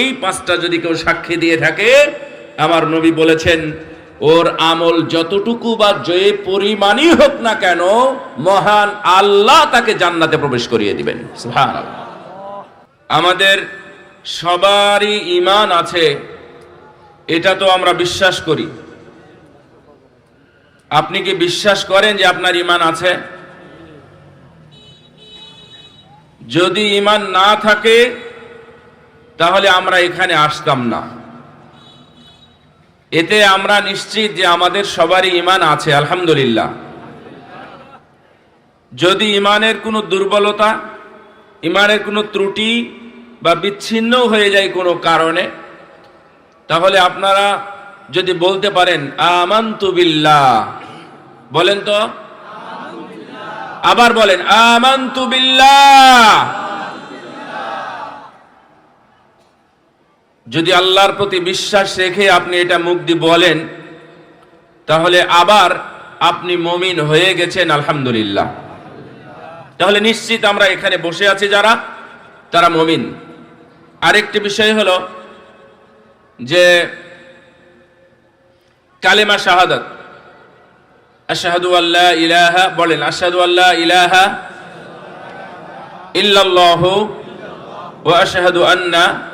এই পাঁচটা যদি কেউ সাক্ষী দিয়ে থাকে, আমার নবী বলেছেন, ওর আমল যতটুকু বা যে পরিমাণই হোক না কেন, মহান আল্লাহ তাকে জান্নাতে প্রবেশ করিয়ে দিবেন। আমাদের সবারই ইমান আছে, এটা তো আমরা বিশ্বাস করি। আপনি কি বিশ্বাস করেন যে আপনার ইমান আছে? যদি ইমান না থাকে তাহলে আমরা এখানে আসতাম না। এতে আমরা নিশ্চিত যে আমাদের সবারই ইমান আছে, আলহামদুলিল্লাহ। যদি ইমানের কোনো দুর্বলতা ইমানের কোনো ত্রুটি বা বিচ্ছিন্ন হয়ে যায় কোনো কারণে, তাহলে আপনারা যদি বলতে পারেন, আমান্তু বিল্লাহ বলেন তো? আবার বলেন, আমান্তু বিল্লাহ যদি আল্লাহর প্রতি বিশ্বাস রেখে আপনি এটা মুখ দিয়ে বলেন, তাহলে আবার আপনি মমিন হয়ে গেছেন, আলহামদুলিল্লাহ। তাহলে নিশ্চিত আমরা এখানে বসে আছি যারা, তারা মমিন। আরেকটি বিষয় হলো যে কালেমা শাহাদাত। আশহাদু আল্লাহ ইলাহা, বলেন, আশহাদু আল্লাহ ইলাহা ইল্লাল্লাহু ওয়া আশহাদু আন্না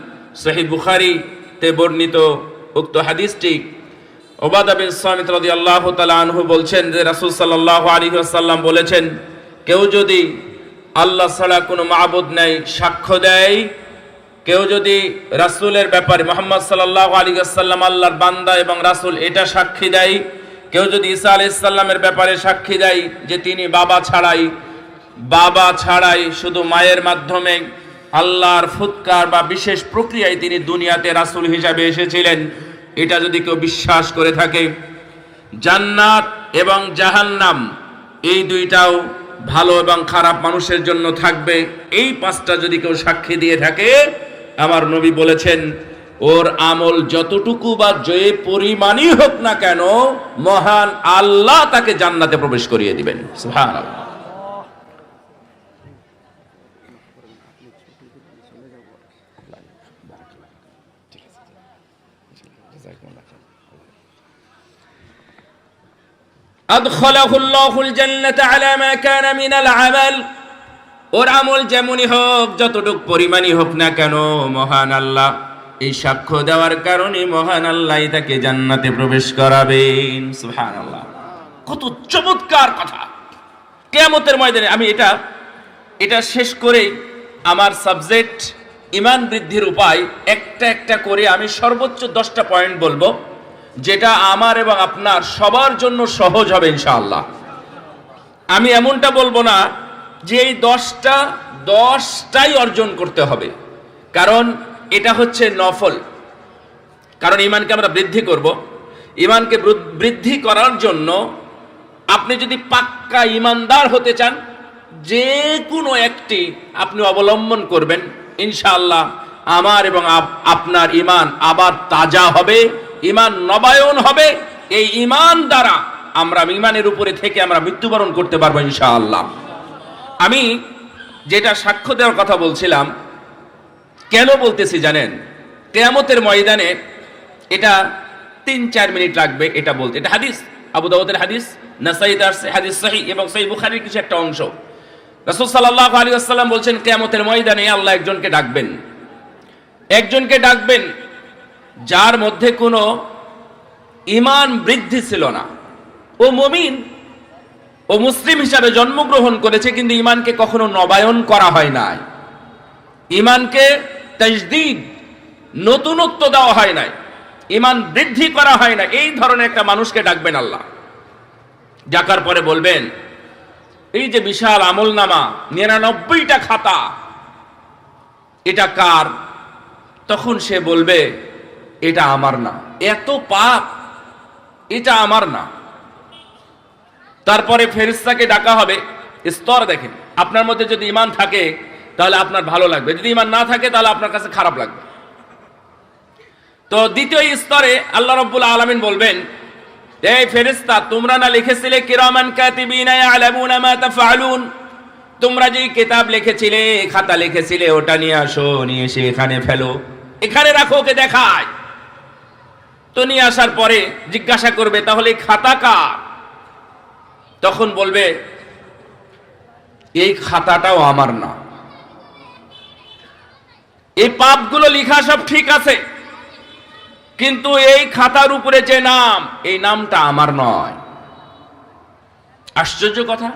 সহিহ বুখারী তে বর্ণিত উক্ত হাদিসটি ওবাদা বিন সামিত রাদিয়াল্লাহু তাআলা আনহু বলছেন যে রাসূল সাল্লাল্লাহু আলাইহি ওয়াসাল্লাম বলেছেন, কেউ যদি আল্লাহ ছাড়া কোনো মাবুদ নাই, সাক্ষ্য দেয়। কেউ যদি রাসূলের ব্যাপারে মুহাম্মদ সাল্লাল্লাহু আলাইহি ওয়াসাল্লাম আল্লাহর বান্দা এবং রাসূল এটা সাক্ষী দেয়। কেউ যদি ঈসা আলাইহিস সালামের ব্যাপারে সাক্ষী দেয় যে তিনি বাবা ছাড়াই বাবা ছাড়াই শুধু মায়ের মাধ্যমে আল্লাহর ফুৎকার বা বিশেষ প্রক্রিয়ায় তিনি দুনিয়াতে রাসুল হিসাবে এসেছিলেন। এটা যদি কেউ বিশ্বাস করে থাকে, জান্নাত এবং জাহান্নাম এই দুইটাও ভালো এবং খারাপ মানুষের জন্য থাকবে। এই পাঁচটা যদি কেউ সাক্ষী দিয়ে থাকে, আমার নবী বলেছেন, ওর আমল যতটুকু বা যে পরিমাণই হোক না কেন, মহান আল্লাহ তাকে জান্নাতে প্রবেশ করিয়ে দিবেন। সুবহানাল্লাহ। أدخله الله الجنة على ما كان من العمل ওর আমল যেমনই হোক যতটুক পরিমাণই হোক না কেন মহান আল্লাহ এই সাক্ষ্য দেওয়ার কারণে মহান আল্লাহ তাকে জান্নাতে প্রবেশ করাবেন সুবহানাল্লাহ কত চমৎকার কথা কেয়ামতের ময়দানে আমি এটা এটা শেষ করেই আমার সাবজেক্ট ইমান বৃদ্ধির উপায় একটা একটা করে আমি সর্বোচ্চ দশটা পয়েন্ট বলবো যেটা আমার এবং আপনার সবার জন্য সহজ হবে ইনশাআল্লাহ। আমি এমনটা বলব না যে এই দশটা, দশটাই অর্জন করতে হবে। কারণ এটা হচ্ছে নফল। কারণ ইমানকে আমরা বৃদ্ধি করব। ইমানকে বৃদ্ধি করার জন্য আপনি যদি পাক্কা ইমানদার হতে চান যে কোনো একটি আপনি অবলম্বন করবেন। ইনশাআল্লাহ আমার এবং আপনার ইমান আবার তাজা হবে। ইমান নবায়ন হবে। এই ইমান দ্বারা আমরা ইমানের উপরে থেকে আমরা মৃত্যুবরণ করতে পারব ইনশাআল্লাহ। আমি যেটা সাক্ষ্য দেওয়ার কথা বলছিলাম, কেন বলতেছি জানেন? কেয়ামতের ময়দানে এটা তিন চার মিনিট লাগবে এটা বলতে। এটা হাদিস, আবু দাউদের হাদিস, নাসাই তার হাদিস সহি এবং সহি বুখারীর কিছু একটা অংশ। রাসূল সাল্লাল্লাহু আলাইহি ওয়াসাল্লাম বলছেন, কেয়ামতের ময়দানে আল্লাহ একজনকে ডাকবেন। একজনকে ডাকবেন যার মধ্যে কোনো ইমান বৃদ্ধি ছিল না। ও মমিন, ও মুসলিম হিসাবে জন্মগ্রহণ করেছে, কিন্তু ইমানকে কখনো নবায়ন করা হয় নাই। ইমানকে তাজদিদ, নতুনত্ব দেওয়া হয় নাই। ইমান বৃদ্ধি করা হয় না এই ধরনের একটা মানুষকে ডাকবেন আল্লাহ। ডাকার পরে বলবেন, এই যে বিশাল আমল নামা নিরানব্বইটা খাতা, এটা কার? তখন সে বলবে এটা আমার না। এত পাপ, এটা আমার না। তারপরে ফেরিস্তাকে ডাকা হবে। স্তর দেখেন। আপনার মধ্যে যদি ইমান থাকে, তাহলে আপনার ভালো লাগবে। যদি ইমান না থাকে, তাহলে আপনার কাছে খারাপ লাগবে। তো দ্বিতীয় স্তরে আল্লাহ রব্বুল আলমিন বলবেন এই ফেরিস্তা তোমরা না লিখেছিলে, কিরামান তোমরা যে কিতাব লিখেছিলে, খাতা লিখেছিলে, ওটা নিয়ে আসো, নিয়ে এসে এখানে ফেলো। এখানে রাখো, ওকে দেখায়। তো নিয়ে আসার পরে জিজ্ঞাসা করবে, তাহলে খাতা কার? তখন বলবে, এই খাতাটাও আমার না। এই পাপগুলো লেখা সব ঠিক আছে, কিন্তু এই খাতার উপরে যে নাম, এই নামটা আমার নয়। আশ্চর্য কথা।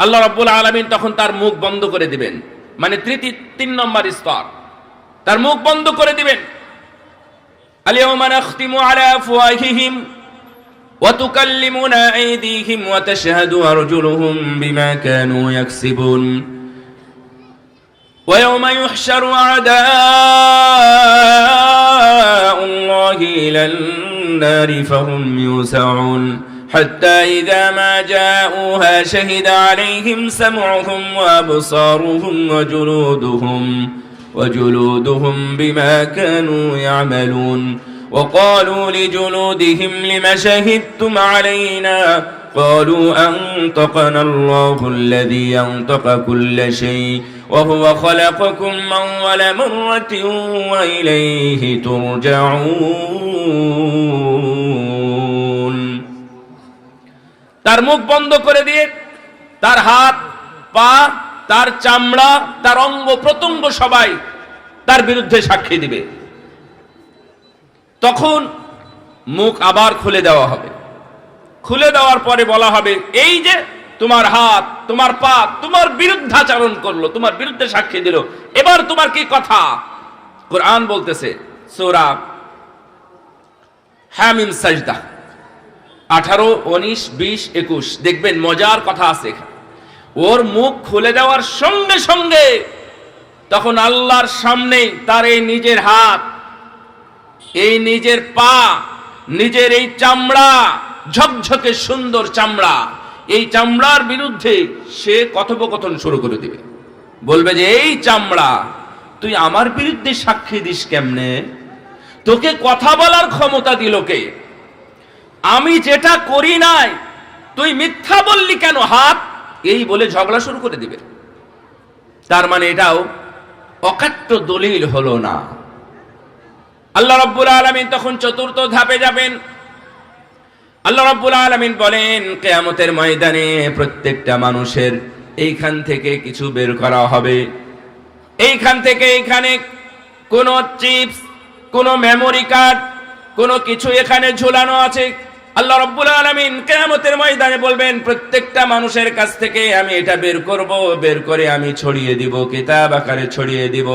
আল্লাহ রাব্বুল আলামিন তখন তার মুখ বন্ধ করে দিবেন মানে তৃতীয়, তিন নম্বর স্তর। তার মুখ বন্ধ করে দিবেন। اليوم نختم على أفواههم وتكلمنا أيديهم وتشهد أرجلهم بما كانوا يكسبون. ويوم يحشر أعداء الله إلى النار فهم يوسعون. حتى إذا ما جاءوها شهد عليهم سمعهم وأبصارهم وجلودهم. وجلودهم بما كانوا يعملون وقالوا لجلودهم لم شهدتم علينا قالوا أنطقنا الله الذي أنطق كل شيء وهو خلقكم أول مرة وإليه ترجعون তার মুখ বন্ধ করে দিয়ে তার হাত পা তার চামড়া, তার অঙ্গ প্রত্যঙ্গ সবাই তার বিরুদ্ধে সাক্ষী দিবে। তখন মুখ আবার খুলে দেওয়া হবে। খুলে দেওয়ার পরে বলা হবে, এই যে তোমার হাত, তোমার পা, তোমার বিরুদ্ধাচরণ করল, তোমার বিরুদ্ধে সাক্ষী দিল, এবার তোমার কি কথা? কোরআন বলতেছে, সোরা হ্যামিম সাজদা, আঠারো, উনিশ, বিশ, একুশ, দেখবেন মজার কথা আছে এখানে। ওর মুখ খুলে যাওয়ার সঙ্গে সঙ্গে তখন আল্লাহর সামনে তার এই নিজের হাত, এই নিজের পা, নিজের এই চামড়া, ঝকঝকে সুন্দর চামড়া, এই চামড়ার বিরুদ্ধে সে কথোপকথন শুরু করে দিবে। বলবে যে, এই চামড়া, তুই আমার বিরুদ্ধে সাক্ষী দিস কেমনে? তোকে কথা বলার ক্ষমতা দিল কে? আমি যেটা করি নাই, তুই মিথ্যা বললি কেন হাত? এই বলে ঝগড়া শুরু করে দিবে। তার মানে এটাও অকাট্য দলিল হলো না। আল্লাহ রব্বুল আলমিন তখন চতুর্থ ধাপে যাবেন। আল্লাহ রব্বুল আলমিন বলেন, কেয়ামতের ময়দানে প্রত্যেকটা মানুষের এইখান থেকে কিছু বের করা হবে। এইখান থেকে এইখানে কোনো চিপস, কোনো মেমোরি কার্ড, কোনো কিছু এখানে ঝুলানো আছে। আল্লাহ রব্বুল আলমিন কেয়ামতের ময়দানে বলবেন, প্রত্যেকটা মানুষের কাছ থেকে আমি এটা বের করব, বের করে আমি ছড়িয়ে দিব, কিতাব আকারে ছড়িয়ে দিব।